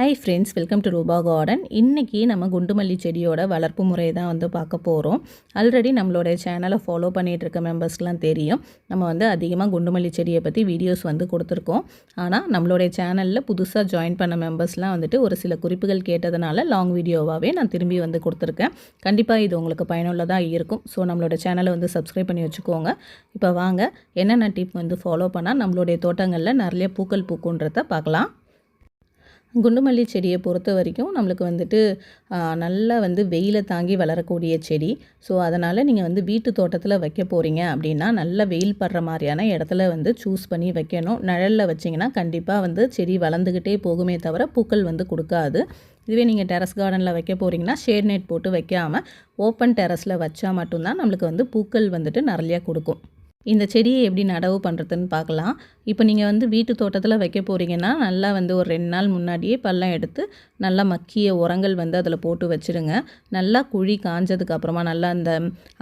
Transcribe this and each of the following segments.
Hi friends welcome to Rupa garden இன்றைக்கி நம்ம குண்டுமல்லி செடியோட வளர்ப்பு முறையை தான் வந்து பார்க்க போகிறோம் ஆல்ரெடி நம்மளோட சேனலை ஃபாலோ பண்ணிகிட்ருக்க மெம்பர்ஸ்லாம் தெரியும். நம்ம வந்து அதிகமாக குண்டுமல்லி செடியை பற்றி வீடியோஸ் வந்து கொடுத்துருக்கோம். ஆனால் நம்மளுடைய சேனலில் புதுசாக ஜாயின் பண்ண மெம்பர்ஸ்லாம் வந்துட்டு ஒரு சில குறிப்புகள் கேட்டதுனால லாங் வீடியோவாகவே நான் திரும்பி வந்து கொடுத்துருக்கேன். கண்டிப்பாக இது உங்களுக்கு பயனுள்ளதாக இருக்கும். ஸோ நம்மளோட சேனலை வந்து சப்ஸ்கிரைப் பண்ணி வச்சுக்கோங்க. இப்போ வாங்க என்னென்ன டிப் வந்து ஃபாலோ பண்ணால் நம்மளுடைய தோட்டங்களில் நிறைய பூக்கள் பூக்குன்றத பார்க்கலாம். குண்டுமல்லி செடியை பொறுத்த வரைக்கும் நம்மளுக்கு வந்துட்டு நல்லா வந்து வெயிலை தாங்கி வளரக்கூடிய செடி. ஸோ அதனால் நீங்கள் வந்து வீட்டு தோட்டத்தில் வைக்க போகிறீங்க அப்படின்னா நல்ல வெயில் படுற மாதிரியான இடத்துல வந்து சூஸ் பண்ணி வைக்கணும். நிழலில் வச்சிங்கன்னா கண்டிப்பாக வந்து செடி வளர்ந்துக்கிட்டே போகுமே தவிர பூக்கள் வந்து கொடுக்காது. இதுவே நீங்கள் டெரஸ் கார்டனில் வைக்க போகிறீங்கன்னா ஷேட் நெட் போட்டு வைக்காமல் ஓப்பன் டெரஸில் வச்சால் மட்டும்தான் நம்மளுக்கு வந்து பூக்கள் வந்துட்டு நிறையா கொடுக்கும். இந்த செடியை எப்படி நடவு பண்ணுறதுன்னு பார்க்கலாம். இப்போ நீங்கள் வந்து வீட்டு தோட்டத்தில் வைக்க போகிறீங்கன்னா நல்லா வந்து ஒரு ரெண்டு நாள் முன்னாடியே பள்ளம் எடுத்து நல்லா மக்கிய உரங்கள் வந்து அதில் போட்டு வச்சுருங்க. நல்லா குழி காஞ்சதுக்கப்புறமா நல்லா அந்த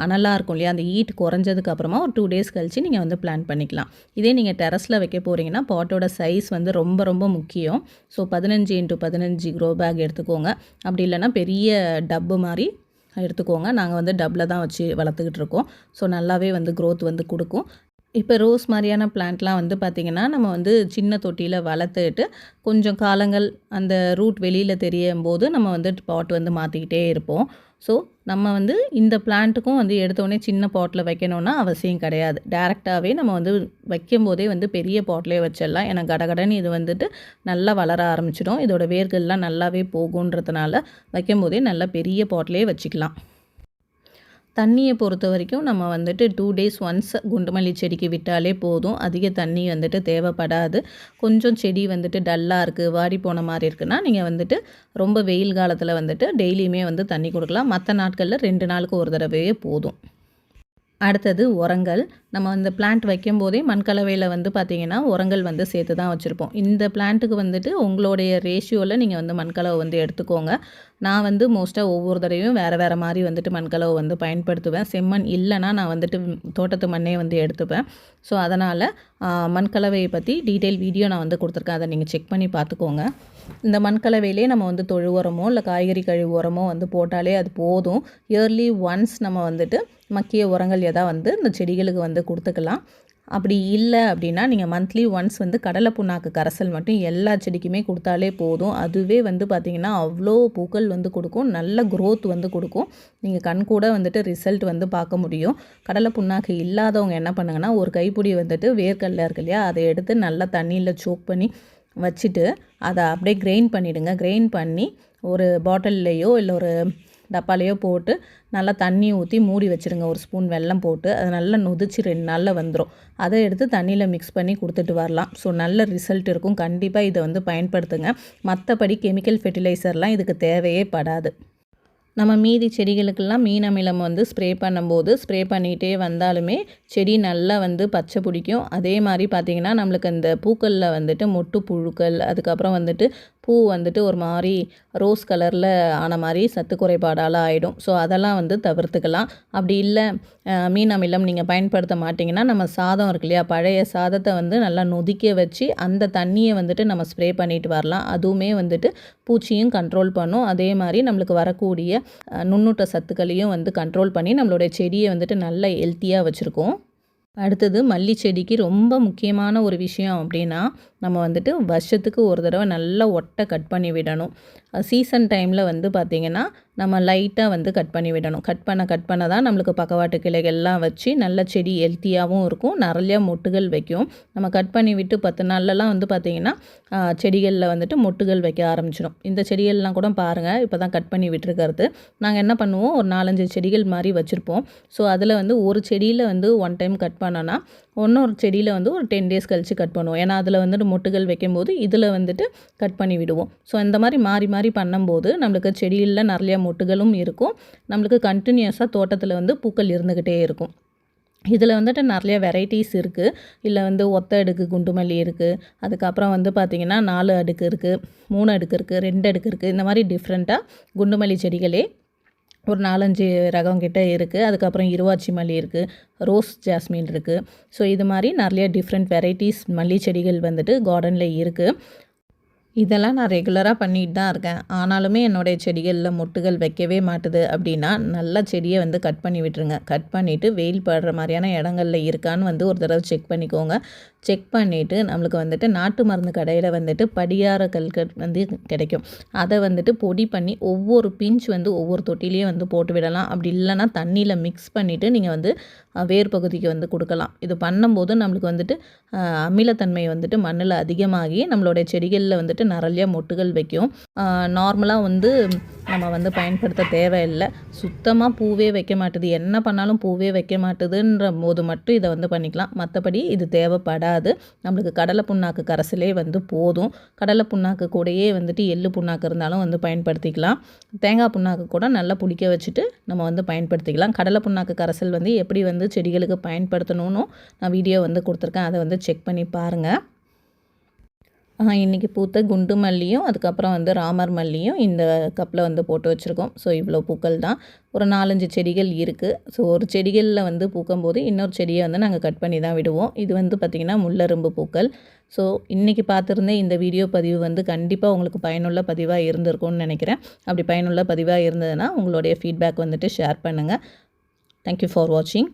அனலாக இருக்கும் இல்லையா அந்த ஈட் குறைஞ்சதுக்கப்புறமா ஒரு டூ டேஸ் கழித்து நீங்கள் வந்து பிளான் பண்ணிக்கலாம். இதே நீங்கள் டெரஸில் வைக்க போகிறீங்கன்னா பாட்டோட சைஸ் வந்து ரொம்ப ரொம்ப முக்கியம். ஸோ பதினஞ்சு இன்ட்டு பதினஞ்சு க்ரோ பேக் எடுத்துக்கோங்க. அப்படி இல்லைன்னா பெரிய டப்பு மாதிரி எடுத்துக்கோங்க. நாங்கள் வந்து டப்பில் தான் வச்சு வளர்த்துக்கிட்டு இருக்கோம். ஸோ நல்லாவே வந்து க்ரோத் வந்து கொடுக்கும். இப்போ ரோஸ் மாதிரியான பிளான்ட்லாம் வந்து பார்த்திங்கன்னா நம்ம வந்து சின்ன தொட்டியில் வளர்த்துட்டு கொஞ்சம் காலங்கள் அந்த ரூட் வெளியில் தெரியும் போது நம்ம வந்து பாட் வந்து மாற்றிக்கிட்டே இருப்போம். ஸோ நம்ம வந்து இந்த பிளான்ட்டுக்கும் வந்து எடுத்தோடனே சின்ன பாட்டில் வைக்கணும்னா அவசியம் கிடையாது. டேரெக்டாகவே நம்ம வந்து வைக்கும் போதே வந்து பெரிய பாட்டிலே வச்சிடலாம். ஏன்னா கடகடன்னு இது வந்துட்டு நல்லா வளர ஆரம்பிச்சிடும். இதோட வேர்கள்லாம் நல்லாவே போகுன்றதுனால வைக்கும் போதே நல்லா பெரிய பாட்டிலே வச்சுக்கலாம். தண்ணியை பொறுத்த வரைக்கும் நம்ம வந்துட்டு டூ டேஸ் ஒன்ஸ் குண்டுமல்லி செடிக்கு விட்டாலே போதும். அதிக தண்ணி வந்துட்டு தேவைப்படாது. கொஞ்சம் செடி வந்துட்டு டல்லாக இருக்குது வாடி போன மாதிரி இருக்குன்னா நீங்கள் வந்துட்டு ரொம்ப வெயில் காலத்தில் வந்துட்டு டெய்லியுமே வந்து தண்ணி கொடுக்கலாம். மற்ற நாட்களில் ரெண்டு நாளுக்கு ஒரு தடவையே போதும். அடுத்தது உரங்கள். நம்ம இந்த பிளான்ட் வைக்கும் போதே மண்கலவையில் வந்து பார்த்திங்கன்னா உரங்கள் வந்து சேர்த்து தான் வச்சுருப்போம். இந்த பிளான்ட்டுக்கு வந்துட்டு உங்களுடைய ரேஷியோவில் நீங்கள் வந்து மண்கலவை வந்து எடுத்துக்கோங்க. நான் வந்து மோஸ்ட்டாக ஒவ்வொரு தடவையும் வேறு வேறு மாதிரி வந்துட்டு மண்கலவை வந்து பயன்படுத்துவேன். செம்மண் இல்லைன்னா நான் வந்துட்டு தோட்டத்து மண்ணே வந்து எடுத்துப்பேன். ஸோ அதனால் மண்கலவையை பற்றி டீட்டெயில் வீடியோ நான் வந்து கொடுத்துருக்கேன். அதை நீங்கள் செக் பண்ணி பார்த்துக்கோங்க இந்த மண்கலவையிலே நம்ம வந்து தொழு உரமோ இல்லை காய்கறி கழிவு உரமோ வந்து போட்டாலே அது போதும். இயர்லி ஒன்ஸ் நம்ம வந்துட்டு மக்கிய உரங்கள் எதாவது வந்து இந்த செடிகளுக்கு வந்து கொடுத்துக்கலாம். அப்படி இல்லை அப்படின்னா நீங்கள் மந்த்லி ஒன்ஸ் வந்து கடலை புண்ணாக்கு கரைசல் மட்டும் எல்லா செடிக்குமே கொடுத்தாலே போதும். அதுவே வந்து பார்த்திங்கன்னா அவ்வளோ பூக்கள் வந்து கொடுக்கும். நல்ல க்ரோத் வந்து கொடுக்கும். நீங்கள் கண் கூட வந்துட்டு ரிசல்ட் வந்து பார்க்க முடியும். கடலை புண்ணாக்கு இல்லாதவங்க என்ன பண்ணுங்கன்னா ஒரு கைப்பிடி வந்துட்டு வேர்க்கடலை இருக்கு இல்லையா அதை எடுத்து நல்லா தண்ணியில் சோக் பண்ணி வச்சுட்டு அதை அப்படியே கிரைண்ட் பண்ணிவிடுங்க கிரைண்ட் பண்ணி ஒரு பாட்டில்லையோ இல்லை ஒரு டப்பாலையோ போட்டு நல்லா தண்ணி ஊற்றி மூடி வச்சுருங்க. ஒரு ஸ்பூன் வெல்லம் போட்டு அது நல்லா நொதிச்சு ரெண்டு நாளில் வந்துடும் அதை எடுத்து தண்ணியில் மிக்ஸ் பண்ணி கொடுத்துட்டு வரலாம். ஸோ நல்ல ரிசல்ட் இருக்கும். கண்டிப்பாக இதை வந்து பயன்படுத்துங்க. மற்றபடி கெமிக்கல் ஃபெர்டிலைசர்லாம் இதுக்கு தேவையே படாது. நம்ம மீதி செடிகளுக்கெல்லாம் மீன் அமிலம் வந்து ஸ்ப்ரே பண்ணும்போது ஸ்ப்ரே பண்ணிகிட்டே வந்தாலுமே செடி நல்லா வந்து பச்சை பிடிக்கும். அதே மாதிரி பார்த்திங்கன்னா நம்மளுக்கு அந்த பூக்களில் வந்துட்டு மொட்டு புழுக்கள் அதுக்கப்புறம் வந்துட்டு பூ வந்துட்டு ஒரு மாதிரி ரோஸ் கலரில் ஆன மாதிரி சத்து குறைபாடால் ஆகிடும் ஸோ அதெல்லாம் வந்து தவிர்த்துக்கலாம். அப்படி இல்லை மீன் அமிலம் நீங்கள் பயன்படுத்த மாட்டிங்கன்னா நம்ம சாதம் இருக்கு இல்லையா பழைய சாதத்தை வந்து நல்லா நொதிக்க வச்சு அந்த தண்ணியை வந்துட்டு நம்ம ஸ்ப்ரே பண்ணிட்டு வரலாம். அதுவுமே வந்துட்டு பூச்சியும் கண்ட்ரோல் பண்ணும். அதே மாதிரி நம்மளுக்கு வரக்கூடிய நுண்ணூட்ட சத்துக்களையும் வந்து கண்ட்ரோல் பண்ணி நம்மளுடைய செடியை வந்துட்டு நல்ல ஹெல்த்தியாக வச்சுருக்கோம். அடுத்தது மல்லி செடிக்கு ரொம்ப முக்கியமான ஒரு விஷயம் அப்படின்னா நம்ம வந்துட்டு வருஷத்துக்கு ஒரு தடவை நல்லா ஒட்டை கட் பண்ணி விடணும். சீசன் டைமில் வந்து பார்த்திங்கன்னா நம்ம லைட்டாக வந்து கட் பண்ணி விடணும். கட் பண்ண கட் பண்ண தான் நம்மளுக்கு பக்கவாட்டு கிளைகள்லாம் வச்சு நல்ல செடி ஹெல்த்தியாகவும் இருக்கும். நிறையா மொட்டுகள் வைக்கும். நம்ம கட் பண்ணி விட்டு பத்து நாள்லலாம் வந்து பார்த்திங்கன்னா செடிகளில் வந்துட்டு மொட்டுகள் வைக்க ஆரம்பிச்சிடும் இந்த செடிகள்லாம் கூட பாருங்கள் இப்போ தான் கட் பண்ணி விட்டுருக்கிறது. நாங்கள் என்ன பண்ணுவோம்? ஒரு நாலஞ்சு செடிகள் மாதிரி வச்சுருப்போம். ஸோ அதில் வந்து ஒரு செடியில் வந்து ஒன் டைம் கட் பண்ணோன்னா இன்னொரு செடியில் வந்து ஒரு டென் டேஸ் கழித்து கட் பண்ணுவோம். ஏன்னா அதில் வந்துட்டு மொட்டுகள் வைக்கும்போது இதில் வந்துட்டு கட் பண்ணி விடுவோம். ஸோ இந்த மாதிரி மாறி மாறி பண்ணும்போது நம்மளுக்கு செடியில் நிறையா மொட்டுகளும் இருக்கும். நம்மளுக்கு கண்டினியூஸாக தோட்டத்தில் வந்து பூக்கள் இருந்துக்கிட்டே இருக்கும். இதில் வந்துட்டு நிறைய வெரைட்டிஸ் இருக்குது இல்லை வந்து ஒத்த அடுக்கு குண்டுமல்லி இருக்குது அதுக்கப்புறம் வந்து பார்த்திங்கன்னா நாலு அடுக்கு இருக்குது மூணு அடுக்கு இருக்குது ரெண்டு அடுக்கு இருக்குது இந்த மாதிரி டிஃப்ரெண்ட்டாக குண்டுமல்லி செடிகளே ஒரு நாலஞ்சு ரகம் கிட்ட இருக்குது அதுக்கப்புறம் இருவாச்சி மல்லி இருக்குது ரோஸ் ஜாஸ்மின் இருக்குது ஸோ இது மாதிரி நிறைய டிஃப்ரெண்ட் வெரைட்டிஸ் மல்லி செடிகள் வந்துட்டு கார்டனில் இருக்குது இதெல்லாம் நான் ரெகுலராக பண்ணிட்டு தான் இருக்கேன். ஆனாலுமே என்னுடைய செடிகளில் மொட்டுகள் வைக்கவே மாட்டுது அப்படின்னா நல்லா செடியை வந்து கட் பண்ணி விட்டுருங்க. கட் பண்ணிவிட்டு வெயில் படுற மாதிரியான இடங்கள்ல இருக்கான்னு வந்து ஒரு தடவை செக் பண்ணிக்கோங்க. செக் பண்ணிவிட்டு நம்மளுக்கு வந்துட்டு நாட்டு மருந்து கடையில் வந்துட்டு படியார கல்கட் வந்து கிடைக்கும். அதை வந்துட்டு பொடி பண்ணி ஒவ்வொரு பிஞ்ச் வந்து ஒவ்வொரு தொட்டிலையும் வந்து போட்டு விடலாம். அப்படி இல்லைன்னா தண்ணியில் மிக்ஸ் பண்ணிவிட்டு நீங்கள் வந்து வேர் பகுதிக்கு வந்து கொடுக்கலாம். இது பண்ணும்போது நம்மளுக்கு வந்துட்டு அமிலத்தன்மை வந்துட்டு மண்ணில் அதிகமாகி நம்மளுடைய செடிகளில் வந்துட்டு நிறைய மொட்டுகள் வைக்கும். நார்மலாக வந்து நம்ம வந்து பயன்படுத்த தேவையில்லை. சுத்தமாக பூவே வைக்க மாட்டுது. என்ன பண்ணாலும் பூவே வைக்க மாட்டுதுன்ற போது மட்டும் இதை வந்து பண்ணிக்கலாம். மற்றபடி இது தேவைப்படாது. நம்மளுக்கு கடலை புண்ணாக்கு கரைசலே வந்து போதும். கடலை புண்ணாக்கு கூடயே வந்துட்டு எள்ளு புண்ணாக்கு இருந்தாலும் வந்து பயன்படுத்திக்கலாம். தேங்காய் புண்ணாக்கு கூட நல்லா புளிக்க வச்சுட்டு நம்ம வந்து பயன்படுத்திக்கலாம். கடலை புண்ணாக்கு கரைசல் வந்து எப்படி வந்து செடிகளுக்கு பயன்படுத்தணும்னு நான் வீடியோ வந்து கொடுத்துருக்கேன். அதை வந்து செக் பண்ணி பாருங்கள் இன்றைக்கி பூத்த குண்டு மல்லியும் அதுக்கப்புறம் வந்து ராமர் மல்லியும் இந்த கப்பில் வந்து போட்டு வச்சுருக்கோம். ஸோ இவ்வளோ பூக்கள் தான். ஒரு நாலஞ்சு செடிகள் இருக்குது ஸோ ஒரு செடிகளில் வந்து பூக்கும்போது இன்னொரு செடியை வந்து நாங்கள் கட் பண்ணி தான் விடுவோம். இது வந்து பார்த்திங்கன்னா முள்ளரும்பு பூக்கள். ஸோ இன்றைக்கி பார்த்துருந்த இந்த வீடியோ பதிவு வந்து கண்டிப்பாக உங்களுக்கு பயனுள்ள பதிவாக இருந்திருக்கும்னு நினைக்கிறேன். அப்படி பயனுள்ள பதிவாக இருந்ததுன்னா உங்களுடைய ஃபீட்பேக் வந்துட்டு ஷேர் பண்ணுங்கள் தேங்க்யூ ஃபார் வாட்சிங்